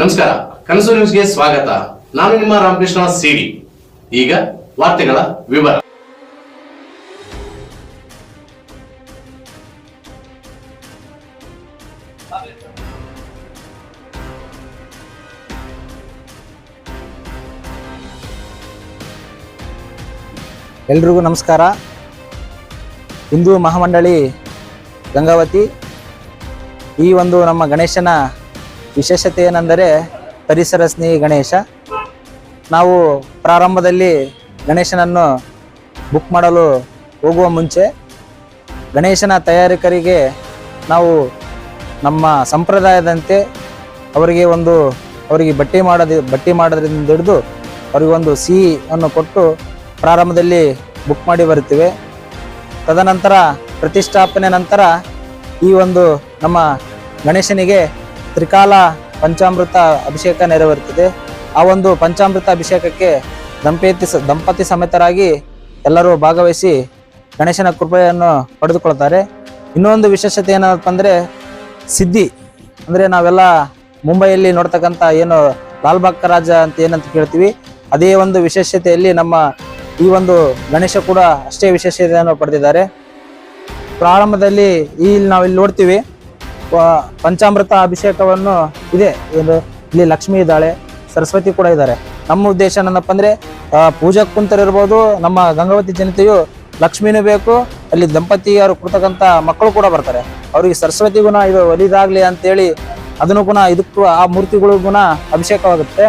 ನಮಸ್ಕಾರ, ಕನಸು ನ್ಯೂಸ್ಗೆ ಸ್ವಾಗತ. ನಾನು ನಿಮ್ಮ ರಾಮಕೃಷ್ಣ ಸಿಡಿ. ಈಗ ವಾರ್ತೆಗಳ ವಿವರ. ಎಲ್ರಿಗೂ ನಮಸ್ಕಾರ. ಹಿಂದೂ ಮಹಾಮಂಡಳಿ ಗಂಗಾವತಿ ಈ ಒಂದು ನಮ್ಮ ಗಣೇಶನ ವಿಶೇಷತೆ ಏನೆಂದರೆ ಪರಿಸರ ಸ್ನೇಹಿ ಗಣೇಶ. ನಾವು ಪ್ರಾರಂಭದಲ್ಲಿ ಗಣೇಶನನ್ನು ಬುಕ್ ಮಾಡಲು ಹೋಗುವ ಮುಂಚೆ ಗಣೇಶನ ತಯಾರಿಕರಿಗೆ ನಾವು ನಮ್ಮ ಸಂಪ್ರದಾಯದಂತೆ ಅವರಿಗೆ ಒಂದು, ಅವರಿಗೆ ಬಟ್ಟೆ ಮಾಡೋದು, ಬಟ್ಟೆ ಮಾಡೋದ್ರಿಂದ ಹಿಡಿದು ಅವರಿಗೆ ಒಂದು ಸಿಹಿ ಅನ್ನು ಕೊಟ್ಟು ಪ್ರಾರಂಭದಲ್ಲಿ ಬುಕ್ ಮಾಡಿ ಬರುತ್ತೇವೆ. ತದನಂತರ ಪ್ರತಿಷ್ಠಾಪನೆ ನಂತರ ಈ ಒಂದು ನಮ್ಮ ಗಣೇಶನಿಗೆ ತ್ರಿಕಾಲ ಪಂಚಾಮೃತ ಅಭಿಷೇಕ ನೆರವೇರುತ್ತದೆ. ಆ ಒಂದು ಪಂಚಾಮೃತ ಅಭಿಷೇಕಕ್ಕೆ ದಂಪತಿ ದಂಪತಿ ಸಮೇತರಾಗಿ ಎಲ್ಲರೂ ಭಾಗವಹಿಸಿ ಗಣೇಶನ ಕೃಪೆಯನ್ನು ಪಡೆದುಕೊಳ್ತಾರೆ ಇನ್ನೊಂದು ವಿಶೇಷತೆ ಏನಪ್ಪ ಅಂದರೆ ಸಿದ್ಧಿ. ಅಂದರೆ ನಾವೆಲ್ಲ ಮುಂಬೈಯಲ್ಲಿ ನೋಡ್ತಕ್ಕಂಥ ಏನು ಲಾಲ್ಬಾಗ್ ರಾಜ ಅಂತ ಏನಂತ ಕೇಳ್ತೀವಿ, ಅದೇ ಒಂದು ವಿಶೇಷತೆಯಲ್ಲಿ ನಮ್ಮ ಈ ಒಂದು ಗಣೇಶ ಕೂಡ ಅಷ್ಟೇ ವಿಶೇಷತೆಯನ್ನು ಪಡೆದಿದ್ದಾರೆ. ಪ್ರಾರಂಭದಲ್ಲಿ ಈ ನಾವಿಲ್ಲಿ ಇಲ್ಲಿ ನೋಡ್ತೀವಿ. ಪಂಚಾಮೃತ ಅಭಿಷೇಕವನ್ನು ಇದೆ. ಏನು ಇಲ್ಲಿ ಲಕ್ಷ್ಮಿ ಇದ್ದಾಳೆ ಸರಸ್ವತಿ ಕೂಡ ಇದ್ದಾರೆ. ನಮ್ಮ ಉದ್ದೇಶ ಏನಪ್ಪ ಅಂದರೆ ಆ, ಪೂಜಕ್ ಕುಂತರಿರ್ಬೋದು ನಮ್ಮ ಗಂಗಾವತಿ ಜನತೆಯು ಲಕ್ಷ್ಮಿನೂ ಬೇಕು ಅಲ್ಲಿ ದಂಪತಿಯರು ಕೊಡ್ತಕ್ಕಂಥ ಮಕ್ಕಳು ಕೂಡ ಬರ್ತಾರೆ. ಅವರಿಗೆ ಸರಸ್ವತಿ ಗುಣ ಇದು ಒಲಿದಾಗ್ಲಿ ಅಂತೇಳಿ ಅದನ್ನು ಗುಣ ಇದಕ್ಕೂ ಆ ಮೂರ್ತಿಗಳು ಗುಣ ಅಭಿಷೇಕವಾಗುತ್ತೆ.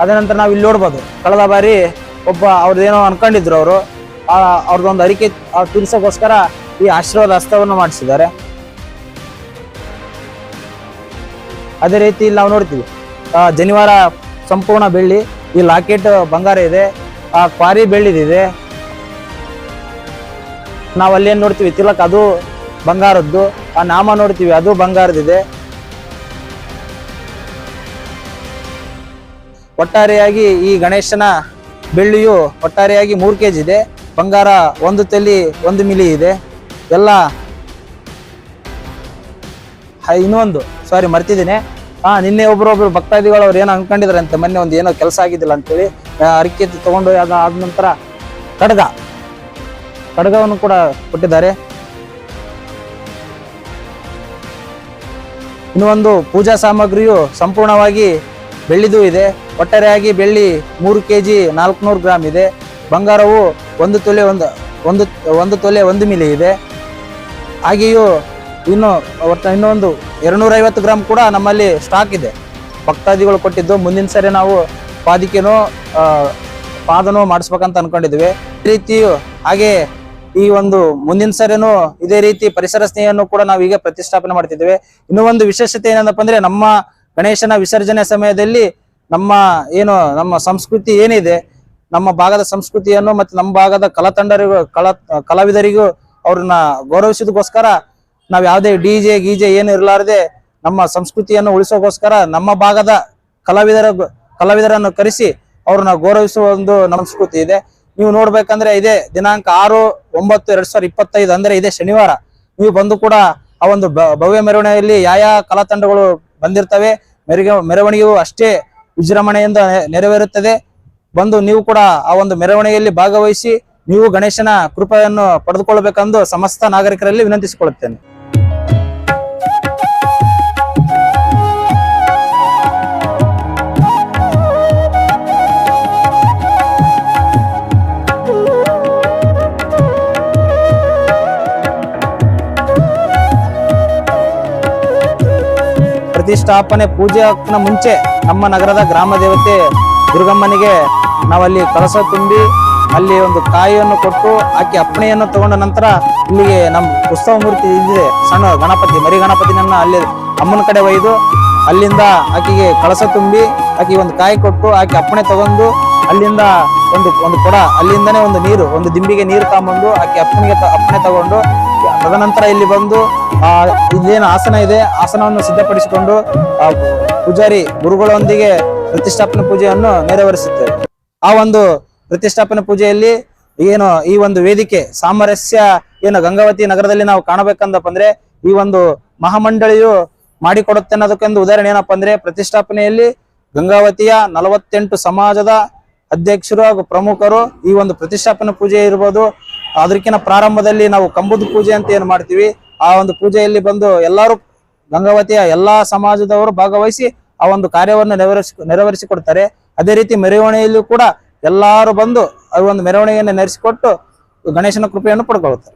ಅದ ನಂತರ ನಾವು ಇಲ್ಲಿ ನೋಡ್ಬೋದು ಕಳೆದ ಬಾರಿ ಒಬ್ಬ ಅವ್ರದ್ದೇನೋ ಅನ್ಕೊಂಡಿದ್ರು ಅವರು. ಅವ್ರದ್ದೊಂದು ಅರಿಕೆ ಆ ತೀರ್ಸೋಕ್ಕೋಸ್ಕರ ಈ ಆಶೀರ್ವಾದ ಹಸ್ತವನ್ನು ಮಾಡಿಸಿದ್ದಾರೆ. ಅದೇ ರೀತಿ ಇಲ್ಲಿ ನಾವು ನೋಡ್ತೀವಿ ಜನಿವಾರ ಸಂಪೂರ್ಣ ಬೆಳ್ಳಿ, ಈ ಲಾಕೆಟ್ ಬಂಗಾರ ಇದೆ, ಆ, ಕ್ವಾರಿ ಬೆಳ್ಳಿದಿದೆ ನಾವು ಅಲ್ಲೇನು ನೋಡ್ತೀವಿ, ತಿಲಕ್ ಅದು ಬಂಗಾರದ್ದು, ಆ ನಾಮ ನೋಡ್ತೀವಿ, ಅದು ಬಂಗಾರದಿದೆ ಒಟ್ಟಾರೆಯಾಗಿ ಈ ಗಣೇಶನ ಬೆಳ್ಳಿಯು ಒಟ್ಟಾರೆಯಾಗಿ ಮೂರು ಕೆ ಜಿ ಇದೆ, ಬಂಗಾರ ಒಂದು ತಲಿ, ಒಂದು ಮಿಲಿ ಇದೆ. ಎಲ್ಲ ಇನ್ನೊಂದು. ಸಾರಿ ಮರ್ತಿದ್ದೀನಿ. ಹಾ ನಿನ್ನೆ ಒಬ್ರೊಬ್ರು ಭಕ್ತಾದಿಗಳು ಅವ್ರು ಏನೋ ಅನ್ಕೊಂಡಿದ್ರೆ ಅಂತ ಮೊನ್ನೆ ಒಂದು ಏನೋ ಕೆಲಸ ಆಗಿದ್ದಿಲ್ಲ ಅಂತೇಳಿ ಅರಿಕೆ ತಗೊಂಡು ಆದ ನಂತರ ಕಡಗ, ಕಡಗವನ್ನು ಕೂಡ ಕೊಟ್ಟಿದ್ದಾರೆ. ಇನ್ನು ಒಂದು ಪೂಜಾ ಸಾಮಗ್ರಿಯು ಸಂಪೂರ್ಣವಾಗಿ ಬೆಳ್ಳಿದು ಇದೆ. ಒಟ್ಟಾರೆಯಾಗಿ ಬೆಳ್ಳಿ ಮೂರು ಕೆ ಜಿ ನಾಲ್ಕುನೂರು ಗ್ರಾಮ್ ಇದೆ. ಬಂಗಾರವು ಒಂದು ತೊಲೆ ಒಂದು ಒಂದು ಒಂದು ತೊಲೆ ಒಂದು ಮಿಲಿ ಇದೆ. ಹಾಗೆಯೂ ಇನ್ನು ಒಟ್ಟು ಇನ್ನೊಂದು ಎರಡ್ನೂರೈವತ್ತು ಗ್ರಾಮ್ ಕೂಡ ನಮ್ಮಲ್ಲಿ ಸ್ಟಾಕ್ ಇದೆ. ಭಕ್ತಾದಿಗಳು ಕೊಟ್ಟಿದ್ದು. ಮುಂದಿನ ಸರಿ ನಾವು ಪಾದಿಕೆನೋ ಪಾದನೋ ಮಾಡಿಸ್ಬೇಕಂತ ಅನ್ಕೊಂಡಿದ್ವಿ. ಈ ರೀತಿಯು ಹಾಗೆ ಈ ಒಂದು ಮುಂದಿನ ಸರಿನೂ ಇದೇ ರೀತಿ ಪರಿಸರ ಸ್ನೇಹಿಯನ್ನು ಕೂಡ ನಾವು ಈಗ ಪ್ರತಿಷ್ಠಾಪನೆ ಮಾಡ್ತಿದ್ದೇವೆ ಇನ್ನೂ ಒಂದು ವಿಶೇಷತೆ ಏನಂದಪ್ಪ ಅಂದ್ರೆ ನಮ್ಮ ಗಣೇಶನ ವಿಸರ್ಜನೆ ಸಮಯದಲ್ಲಿ ನಮ್ಮ ಏನು, ನಮ್ಮ ಸಂಸ್ಕೃತಿ ಏನಿದೆ, ನಮ್ಮ ಭಾಗದ ಸಂಸ್ಕೃತಿಯನ್ನು ಮತ್ತು ನಮ್ಮ ಭಾಗದ ಕಲಾತಂಡರಿಗೂ, ಕಲಾ, ಕಲಾವಿದರಿಗೂ ಅವ್ರನ್ನ ಗೌರವಿಸೋದಕ್ಕೋಸ್ಕರ ನಾವ್ ಯಾವುದೇ ಡಿ ಜೆ, ಗೀಜೆ ಏನು ಇರಲಾರದೆ ನಮ್ಮ ಸಂಸ್ಕೃತಿಯನ್ನು ಉಳಿಸೋಕೋಸ್ಕರ ನಮ್ಮ ಭಾಗದ ಕಲಾವಿದರ ಕಲಾವಿದರನ್ನು ಕರೆಸಿ ಅವ್ರನ್ನ ಗೌರವಿಸುವ ಒಂದು ಸಂಸ್ಕೃತಿ ಇದೆ. ನೀವು ನೋಡ್ಬೇಕಂದ್ರೆ ಇದೇ ದಿನಾಂಕ ಆರು, ಒಂಬತ್ತು, ಎರಡ್ ಸಾವಿರದ ಇಪ್ಪತ್ತೈದು ಅಂದ್ರೆ ಇದೇ ಶನಿವಾರ. ನೀವು ಬಂದು ಕೂಡ ಆ ಒಂದು ಭವ್ಯ ಮೆರವಣಿಗೆಯಲ್ಲಿ ಯಾವ ಯಾವ ಕಲಾ ತಂಡಗಳು ಬಂದಿರ್ತವೆ, ಮೆರಿಗೆ ಮೆರವಣಿಗೆಯು ಅಷ್ಟೇ ವಿಜೃಂಭಣೆಯಿಂದ ನೆರವೇರುತ್ತದೆ. ಬಂದು ನೀವು ಕೂಡ ಆ ಒಂದು ಮೆರವಣಿಗೆಯಲ್ಲಿ ಭಾಗವಹಿಸಿ ನೀವು ಗಣೇಶನ ಕೃಪೆಯನ್ನು ಪಡೆದುಕೊಳ್ಳಬೇಕೆಂದು ಸಮಸ್ತ ನಾಗರಿಕರಲ್ಲಿ ವಿನಂತಿಸಿಕೊಳ್ಳುತ್ತೇನೆ. ಪ್ರತಿಷ್ಠಾಪನೆ ಪೂಜೆನ ಮುಂಚೆ ನಮ್ಮ ನಗರದ ಗ್ರಾಮ ದೇವತೆ ದುರ್ಗಮ್ಮನಿಗೆ ನಾವಲ್ಲಿ ಕಳಸ ತುಂಬಿ ಅಲ್ಲಿ ಒಂದು ಕಾಯಿಯನ್ನು ಕೊಟ್ಟು ಆಕೆ ಅಪ್ಪಣೆಯನ್ನು ತಗೊಂಡ ನಂತರ ಇಲ್ಲಿಗೆ ನಮ್ಮ ಉತ್ಸವ ಮೂರ್ತಿ ಇದ್ದಿದೆ ಸಣ್ಣ ಗಣಪತಿ, ಮರಿ ಗಣಪತಿನನ್ನ ಅಲ್ಲಿ ಅಮ್ಮನ ಕಡೆ ಒಯ್ದು ಅಲ್ಲಿಂದ ಆಕೆಗೆ ಕಳಸ ತುಂಬಿ ಆಕೆಗೆ ಒಂದು ಕಾಯಿ ಕೊಟ್ಟು ಆಕೆ ಅಪ್ಪಣೆ ತಗೊಂಡು ಅಲ್ಲಿಂದ ಒಂದು ಒಂದು ಕೊಡ, ಅಲ್ಲಿಂದನೇ ಒಂದು ನೀರು, ಒಂದು ದಿಂಬಿಗೆ ನೀರು ತಗೊಂಡು ಆಕೆ ಅಪ್ಪನಿಗೆ ಅಪ್ಪಣೆ ತಗೊಂಡು ತದನಂತರ ಇಲ್ಲಿ ಬಂದು, ಆ ಇಲ್ಲೇನು ಆಸನ ಇದೆ, ಆಸನವನ್ನು ಸಿದ್ಧಪಡಿಸಿಕೊಂಡು ಪೂಜಾರಿ ಗುರುಗಳೊಂದಿಗೆ ಪ್ರತಿಷ್ಠಾಪನೆ ಪೂಜೆಯನ್ನು ನೆರವೇರಿಸುತ್ತೇವೆ ಆ ಒಂದು ಪ್ರತಿಷ್ಠಾಪನೆ ಪೂಜೆಯಲ್ಲಿ ಏನು, ಈ ಒಂದು ವೇದಿಕೆ ಸಾಮರಸ್ಯ, ಏನು ಗಂಗಾವತಿ ನಗರದಲ್ಲಿ ನಾವು ಕಾಣಬೇಕಂದಪ್ಪ ಅಂದ್ರೆ, ಈ ಒಂದು ಮಹಾಮಂಡಳಿಯು ಮಾಡಿಕೊಡುತ್ತೆ ಅನ್ನೋದಕ್ಕೊಂದು ಉದಾಹರಣೆ ಏನಪ್ಪಾ ಅಂದ್ರೆ, ಪ್ರತಿಷ್ಠಾಪನೆಯಲ್ಲಿ ಗಂಗಾವತಿಯ ನಲವತ್ತೆಂಟು ಸಮಾಜದ ಅಧ್ಯಕ್ಷರು ಹಾಗೂ ಪ್ರಮುಖರು ಈ ಒಂದು ಪ್ರತಿಷ್ಠಾಪನೆ ಪೂಜೆ ಇರ್ಬೋದು ಅದಕ್ಕಿಂತ ಪ್ರಾರಂಭದಲ್ಲಿ ನಾವು ಕಂಬದ ಪೂಜೆ ಅಂತ ಏನು ಮಾಡ್ತೀವಿ? ಆ ಒಂದು ಪೂಜೆಯಲ್ಲಿ ಬಂದು ಎಲ್ಲರೂ ಗಂಗಾವತಿಯ ಎಲ್ಲಾ ಸಮಾಜದವರು ಭಾಗವಹಿಸಿ ಆ ಒಂದು ಕಾರ್ಯವನ್ನು ನೆರವೇರಿಸಿ, ನೆರವೇರಿಸಿಕೊಡ್ತಾರೆ. ಅದೇ ರೀತಿ ಮೆರವಣಿಗೆಯಲ್ಲೂ ಕೂಡ ಎಲ್ಲರೂ ಬಂದು ಆ ಒಂದು ಮೆರವಣಿಗೆಯನ್ನು ನೆರೆಸಿಕೊಟ್ಟು ಗಣೇಶನ ಕೃಪೆಯನ್ನು ಪಡ್ಕೊಳ್ತಾರೆ.